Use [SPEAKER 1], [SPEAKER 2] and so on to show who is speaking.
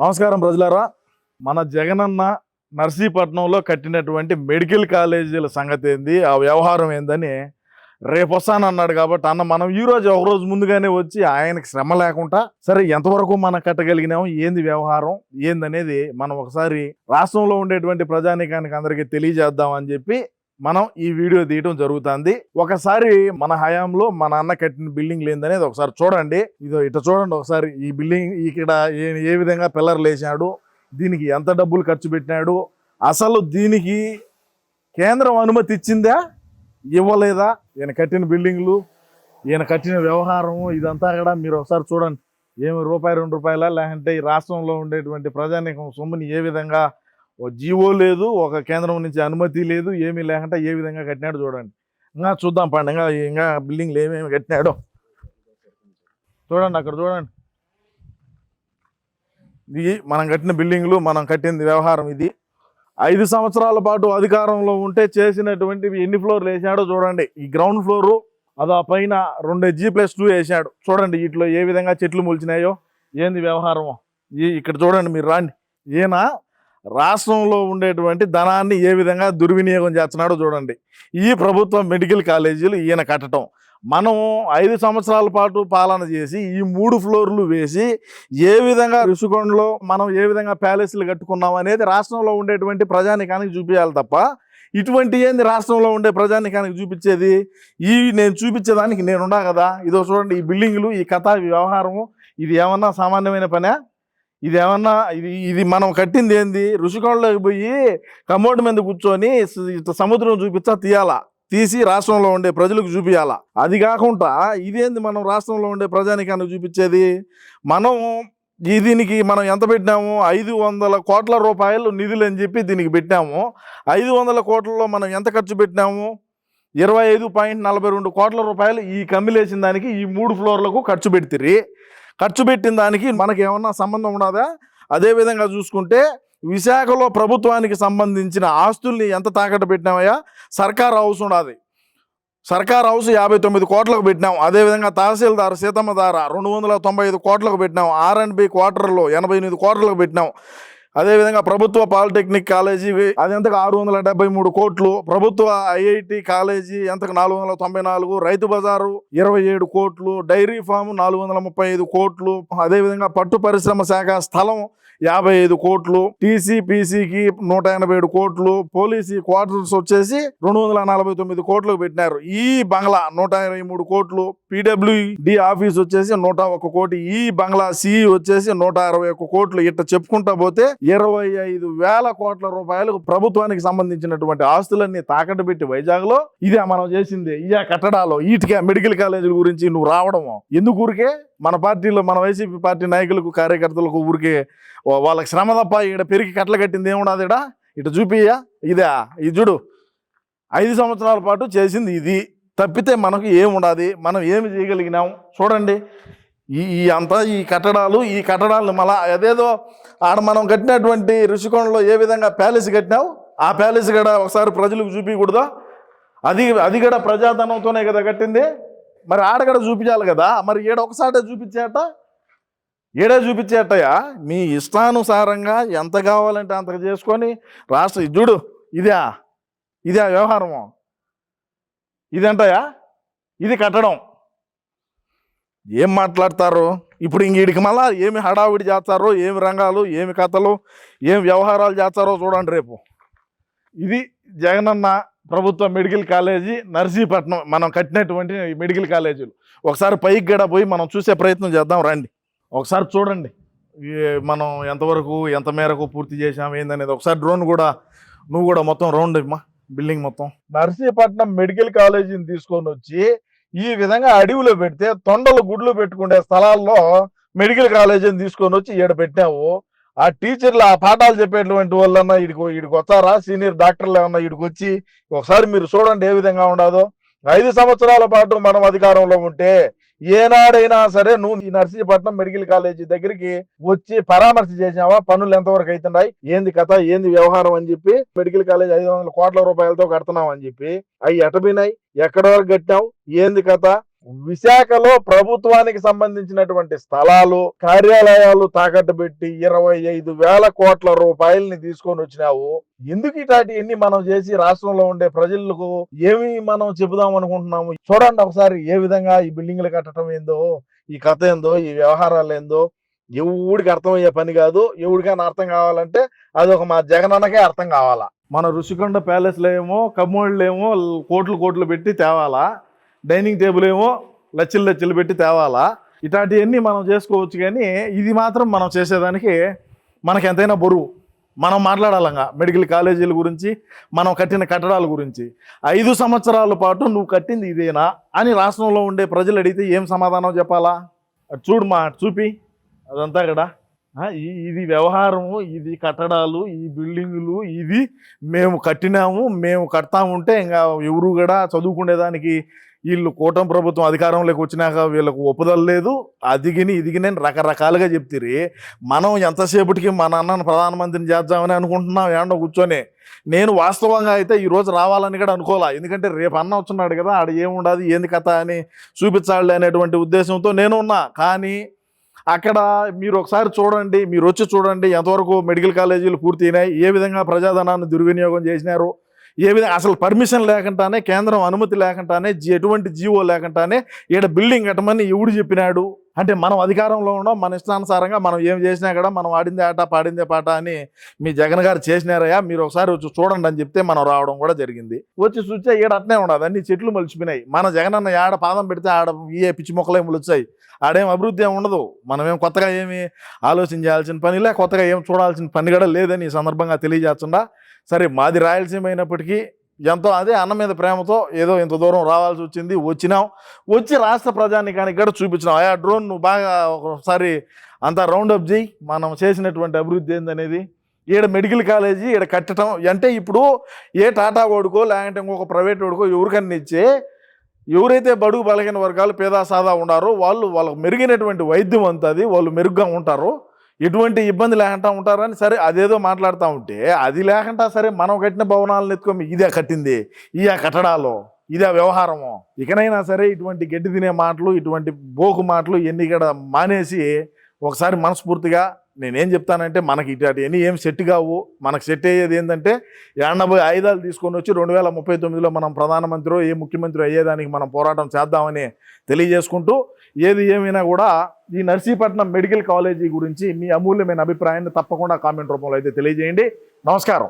[SPEAKER 1] నమస్కారం ప్రజలారా. మన జగనన్న నర్సీపట్నంలో కట్టినటువంటి మెడికల్ కాలేజీల సంగతి ఏంది? ఆ వ్యవహారం ఏందని రేపు వస్తానన్నాడు కాబట్టి అన్న మనం ఈరోజు ఒకరోజు ఒక రోజు ముందుగానే వచ్చి ఆయనకి శ్రమ లేకుండా సరే ఎంతవరకు మనం కట్టగలిగినాము ఏంది వ్యవహారం? ఏందనేది మనం ఒకసారి రాష్ట్రంలో ఉండేటువంటి ప్రజానీకానికి అందరికీ తెలియజేద్దాం అని చెప్పి మనం ఈ వీడియో తీయడం జరుగుతుంది. ఒకసారి మన హయాంలో మన అన్న కట్టిన బిల్డింగ్ లేదనేది ఒకసారి చూడండి. ఇది ఇట చూడండి ఒకసారి. ఈ బిల్డింగ్ ఇక్కడ ఏ- విధంగా పిల్లర్లు వేసాడు దీనికి ఎంత డబ్బులు ఖర్చు పెట్టినాడు అసలు దీనికి కేంద్రం అనుమతి ఇచ్చిందా ఇవ్వలేదా? ఈయన కట్టిన బిల్డింగ్లు ఈయన కట్టిన వ్యవహారము ఇదంతా కూడా మీరు ఒకసారి చూడండి. ఏమి రూపాయి రెండు రూపాయల లేదంటే ఈ రాష్ట్రంలో ఉండేటువంటి ప్రజానీకం సొమ్ముని ఏ విధంగా జీవో లేదు ఒక కేంద్రం నుంచి అనుమతి లేదు ఏమీ లేకుండా ఏ విధంగా కట్టినాడు చూడండి. ఇంకా చూద్దాం పండి ఇంకా ఇంకా బిల్డింగ్లు ఏమేమి కట్టినాడో. చూడండి అక్కడ చూడండి. ఇది మనం కట్టిన బిల్డింగ్లు మనం కట్టింది వ్యవహారం ఇది. ఐదు సంవత్సరాల పాటు అధికారంలో ఉంటే చేసినటువంటివి ఎన్ని ఫ్లోర్లు వేసాడో చూడండి. ఈ గ్రౌండ్ ఫ్లోరు అదో పైన రెండు జీ ప్లస్ టూ వేసాడు చూడండి వీటిలో ఏ విధంగా చెట్లు మొలిచినాయో ఏంది వ్యవహారమో. ఈ ఇక్కడ చూడండి మీరు రాండి. ఈయన రాష్ట్రంలో ఉండేటువంటి ధనాన్ని ఏ విధంగా దుర్వినియోగం చేస్తున్నాడో చూడండి. ఈ ప్రభుత్వ మెడికల్ కాలేజీలు ఈయన కట్టడం. మనం ఐదు సంవత్సరాల పాటు పాలన చేసి ఈ మూడు ఫ్లోర్లు వేసి ఏ విధంగా రుషికొండలో మనం ఏ విధంగా ప్యాలెస్లు కట్టుకున్నాం అనేది రాష్ట్రంలో ఉండేటువంటి ప్రజానికానికి చూపించాలి తప్ప ఇటువంటి ఏంది రాష్ట్రంలో ఉండే ప్రజానికానికి చూపించేది? ఈ నేను చూపించేదానికి నేను కదా? ఇదో చూడండి ఈ బిల్డింగ్లు ఈ కథ వ్యవహారము ఇది ఏమన్నా సామాన్యమైన పనే? ఇది ఏమన్నా ఇది ఇది మనం కట్టింది ఏంది? ఋషికొండలోకి పోయి కమోడ్ మీద కూర్చొని సముద్రం చూపించా తీయాలా? తీసి రాష్ట్రంలో ఉండే ప్రజలకు చూపించాలా అది కాకుండా ఇదేంది మనం రాష్ట్రంలో ఉండే ప్రజానికానికి చూపించేది? మనం దీనికి మనం ఎంత పెట్టినాము? ఐదు వందల కోట్ల రూపాయలు నిధులు అని చెప్పి దీనికి పెట్టాము. ఐదు వందల కోట్లలో మనం ఎంత ఖర్చు పెట్టినాము? ఇరవై ఐదు పాయింట్ నలభై రెండు కోట్ల రూపాయలు ఈ కమ్మిలేసిన దానికి ఈ మూడు ఫ్లోర్లకు ఖర్చు పెడితే ఖర్చు పెట్టిన దానికి మనకి ఏమన్నా సంబంధం ఉన్నదా? అదేవిధంగా చూసుకుంటే విశాఖలో ప్రభుత్వానికి సంబంధించిన ఆస్తుల్ని ఎంత తాకట్టు పెట్టినామయ్యా? సర్కార్ హౌస్ ఉన్నది. సర్కార్ హౌస్ యాభై తొమ్మిది కోట్లకు పెట్టినాం. అదేవిధంగా తహసీల్దార్ సీతమ్మ దార రెండు వందల తొంభై ఐదు కోట్లకు పెట్టినాం. ఆర్ అండ్ బి క్వార్టర్లో ఎనభై ఎనిమిది కోట్లకు పెట్టినాం. అదేవిధంగా ప్రభుత్వ పాలిటెక్నిక్ కాలేజీ అది ఎంతకు ఆరు వందల డెబ్బై మూడు కోట్లు ప్రభుత్వ ఐఐటి కాలేజీ ఎంతకు నాలుగు వందల తొంభై నాలుగు రైతు బజారు ఇరవై ఏడు కోట్లు డైరీ ఫామ్ నాలుగు వందల ముప్పై ఐదు కోట్లు అదేవిధంగా పట్టు పరిశ్రమ శాఖ స్థలం యాభై ఐదు కోట్లు టీసీపీసీకి నూట ఎనభై ఏడు కోట్లు పోలీసీ క్వార్టర్స్ వచ్చేసి రెండు వందల నలభై తొమ్మిది కోట్లు పెట్టినారు. ఈ బంగ్లా నూట ఇరవై మూడు కోట్లు పీడబ్ల్యూడి ఆఫీస్ వచ్చేసి నూట ఒక కోటి ఈ బంగ్లా సిఈ వచ్చేసి నూట అరవై ఒక్క కోట్లు. ఇట్లా చెప్పుకుంటా పోతే ఇరవై ఐదు వేల కోట్ల రూపాయలు ప్రభుత్వానికి సంబంధించినటువంటి ఆస్తులన్నీ తాకట్టు పెట్టి వైజాగ్లో ఇదే మనం చేసింది. ఇదే కట్టడాలు ఈటికే మెడికల్ కాలేజీల గురించి నువ్వు రావడము ఎందుకు ఊరికే? మన పార్టీలో మన వైసీపీ పార్టీ నాయకులకు కార్యకర్తలకు ఊరికే వాళ్ళకి శ్రమ తప్ప ఇక్కడ పెరిగి కట్టలు కట్టింది ఏమున్నది ఇడా ఇటు చూపియ్యా. ఇదే. ఇది చూడు. ఐదు సంవత్సరాల పాటు చేసింది ఇది. తప్పితే మనకు ఏముండదు? మనం ఏమి చేయగలిగినాం? చూడండి. ఈ ఈ అంతా ఈ కట్టడాలు ఈ కట్టడాలను మళ్ళా అదేదో ఆడ మనం కట్టినటువంటి ఋషికోణంలో ఏ విధంగా ప్యాలెస్ కట్టినావు? ఆ ప్యాలెస్ కూడా ఒకసారి ప్రజలకు చూపించకూడదా అది అది కూడా ప్రజాధనంతోనే కదా కట్టింది? మరి ఆడ కూడా చూపించాలి కదా? మరి ఈడ ఒకసారి చూపించేట? ఈడే చూపించేటయ్యా? మీ ఇష్టానుసారంగా ఎంత కావాలంటే అంత చేసుకొని రాష్ట్ర ఇది చూడు ఇదే ఇదే వ్యవహారము. ఇదంటయా ఇది కట్టడం. ఏం మాట్లాడతారు? ఇప్పుడు ఇంకీడికి మళ్ళా ఏమి హడావిడి చేస్తారో ఏమి రంగాలు ఏమి కథలు ఏమి వ్యవహారాలు చేస్తారో చూడండి రేపు. ఇది జగనన్న ప్రభుత్వ మెడికల్ కాలేజీ నర్సీపట్నం మనం కట్టినటువంటి మెడికల్ కాలేజీలు. ఒకసారి పైకి గడ పోయి మనం చూసే ప్రయత్నం చేద్దాం రండి. ఒకసారి చూడండి. మనం ఎంతవరకు ఎంత మేరకు పూర్తి చేసాం ఏందనేది. ఒకసారి డ్రోన్ కూడా నువ్వు కూడా మొత్తం రౌండ్ ఇమ్మా బిల్డింగ్ మొత్తం. నర్సీపట్నం మెడికల్ కాలేజీని తీసుకొని వచ్చి ఈ విధంగా అడవిలో పెడితే తొండలు గుడ్లు పెట్టుకునే స్థలాల్లో మెడికల్ కాలేజీని తీసుకొని వచ్చి ఈడ పెట్టినావు. ఆ టీచర్లు ఆ పాఠాలు చెప్పేటువంటి వాళ్ళన్నా ఇడికి ఇడికి వచ్చారా సీనియర్ డాక్టర్లు ఏమన్నా ఇడికి వచ్చి ఒకసారి మీరు చూడండి ఏ విధంగా ఉండదో. ఐదు సంవత్సరాల పాటు మనం అధికారంలో ఉంటే ఏనాడైనా సరే నువ్వు ఈ నర్సీపట్నం మెడికల్ కాలేజీ దగ్గరికి వచ్చి పరామర్శ చేసావా పనులు ఎంతవరకు అవుతున్నాయి ఏంది కథ? ఏంది వ్యవహారం అని చెప్పి మెడికల్ కాలేజ్ ఐదు వందల కోట్ల రూపాయలతో కడుతున్నావు అని చెప్పి. అవి ఎటబినాయి ఎక్కడ వరకు కట్టినావు ఏంది కథ? విశాఖలో ప్రభుత్వానికి సంబంధించినటువంటి స్థలాలు కార్యాలయాలు తాకట్టు పెట్టి ఇరవై ఐదు వేల కోట్ల రూపాయలని తీసుకొని వచ్చినావు. ఎందుకు ఇటాటి ఎన్ని మనం చేసి రాష్ట్రంలో ఉండే ప్రజలకు ఏమి మనం చెబుదాం అనుకుంటున్నాము? చూడండి ఒకసారి ఏ విధంగా ఈ బిల్డింగ్లు కట్టడం ఏందో ఈ కథ ఏందో ఈ వ్యవహారాలు ఏందో. ఎవడికి అర్థమయ్యే పని కాదు. ఎవడికైనా అర్థం కావాలంటే అదొక మా జగనన్నకే అర్థం కావాలా. మన ఋషికొండ ప్యాలెస్లో ఏమో కమ్మోళ్ళు ఏమో కోట్లు కోట్లు పెట్టి తేవాలా? డైనింగ్ టేబుల్ ఏమో లచ్చలు లచ్చలు పెట్టి తేవాలా? ఇట్లాంటివన్నీ మనం చేసుకోవచ్చు కానీ ఇది మాత్రం మనం చేసేదానికి మనకి ఎంతైనా బరువు. మనం మాట్లాడాలంగా మెడికల్ కాలేజీల గురించి మనం కట్టిన కట్టడాల గురించి. ఐదు సంవత్సరాల పాటు నువ్వు కట్టింది ఇదేనా అని రాష్ట్రంలో ఉండే ప్రజలు అడిగితే ఏం సమాధానం చెప్పాలా? అటు చూడు మా చూపి. అదంతా కదా. ఇది వ్యవహారము ఇది కట్టడాలు ఈ బిల్డింగులు ఇది మేము కట్టినాము మేము కడతా ఉంటే ఇంకా ఎవరు కూడా చదువుకునేదానికి వీళ్ళు కూటమి ప్రభుత్వం అధికారంలోకి వచ్చినాక వీళ్ళకు ఒప్పుదల లేదు. అదిగిని ఇదిగిని రకరకాలుగా చెప్తిరి. మనం ఎంతసేపటికి మన అన్నను ప్రధానమంత్రిని చేద్దామని అనుకుంటున్నాం. ఏండో కూర్చొని. నేను వాస్తవంగా అయితే ఈ రోజు రావాలని కూడా అనుకోవాలా ఎందుకంటే రేపు అన్న వచ్చున్నాడు కదా ఆడ ఏముండదు ఏంది కథ అని చూపించాలి అనేటువంటి ఉద్దేశంతో నేను ఉన్నా. కానీ అక్కడ మీరు ఒకసారి చూడండి మీరు వచ్చి చూడండి ఎంతవరకు మెడికల్ కాలేజీలు పూర్తయినాయి ఏ విధంగా ప్రజాధనాన్ని దుర్వినియోగం చేసినారు ఏ విధంగా అసలు పర్మిషన్ లేకుండానే కేంద్రం అనుమతి లేకుండానే జీ- ఎటువంటి జీవో లేకుండానే ఈడ బిల్డింగ్ కట్టమని ఎవడు చెప్పినాడు. అంటే మనం అధికారంలో ఉన్నాం మన ఇష్టానుసారంగా మనం ఏం చేసినా కూడా మనం ఆడిందే ఆట పాడిందే పాట అని మీ జగన్ గారు చేసినారయ్యా మీరు ఒకసారి వచ్చి చూడండి అని చెప్తే మనం రావడం కూడా జరిగింది. వచ్చి చూస్తే ఈడ అట్నే ఉండదు అన్ని చెట్లు మలిచిపోయినాయి. మన జగన్ అన్న ఆడ పాదం పెడితే ఆడ ఏ పిచ్చి మొక్కలే మొలిచాయి ఆడేం అభివృద్ధి ఏమి ఉండదు. మనమేం కొత్తగా ఏమి ఆలోచన చేయాల్సిన పని లే కొత్తగా ఏం చూడాల్సిన పని కూడా లేదని ఈ సందర్భంగా తెలియజేస్తుండా సరే మాది రాయలసీమ అయినప్పటికీ ఎంతో అదే అన్న మీద ప్రేమతో ఏదో ఇంత దూరం రావాల్సి వచ్చింది వచ్చినాం. వచ్చి రాష్ట్ర ప్రజానికానికి కూడా చూపించినాం. ఆయా డ్రోన్ నువ్వు బాగా ఒకసారి అంతా రౌండ్ చేయి మనం చేసినటువంటి అభివృద్ధి ఏందనేది? ఈడ మెడికల్ కాలేజీ ఈడ కట్టడం అంటే ఇప్పుడు ఏ టాటా వాడుకో లేదంటే ఇంకొక ప్రైవేట్ వాడుకో ఎవరికన్నా ఇచ్చే ఎవరైతే బడుగు బలగిన వర్గాలు పేదాసాదా ఉన్నారో వాళ్ళు వాళ్ళకు మెరుగైనటువంటి వైద్యం అంతది వాళ్ళు మెరుగ్గా ఉంటారు. ఎటువంటి ఇబ్బంది లేకుండా ఉంటారని సరే అదేదో మాట్లాడుతూ ఉంటే అది లేకుండా సరే మనం కట్టిన భవనాలను ఎత్తుకొని ఇదే కట్టింది ఇదే కట్టడాలు ఇదే వ్యవహారము. ఇకనైనా సరే ఇటువంటి గడ్డి తినే మాటలు ఇటువంటి బోకు మాటలు ఇవన్నీ కూడా మానేసి ఒకసారి మనస్ఫూర్తిగా నేనేం చెప్తానంటే మనకి ఇటువంటి ఏం సెట్ కావు. మనకు సెట్ అయ్యేది ఏంటంటే ఎనభై ఆయుధాలు తీసుకొని వచ్చి రెండు వేల ముప్పై తొమ్మిదిలో మనం ప్రధానమంత్రి ఏ ముఖ్యమంత్రి అయ్యేదానికి మనం పోరాటం చేద్దామని తెలియజేసుకుంటూ ఏది ఏమైనా కూడా ఈ నర్సీపట్నం మెడికల్ కాలేజీ గురించి మీ అమూల్యమైన అభిప్రాయాన్ని తప్పకుండా కామెంట్ రూపంలో అయితే తెలియజేయండి. నమస్కారం.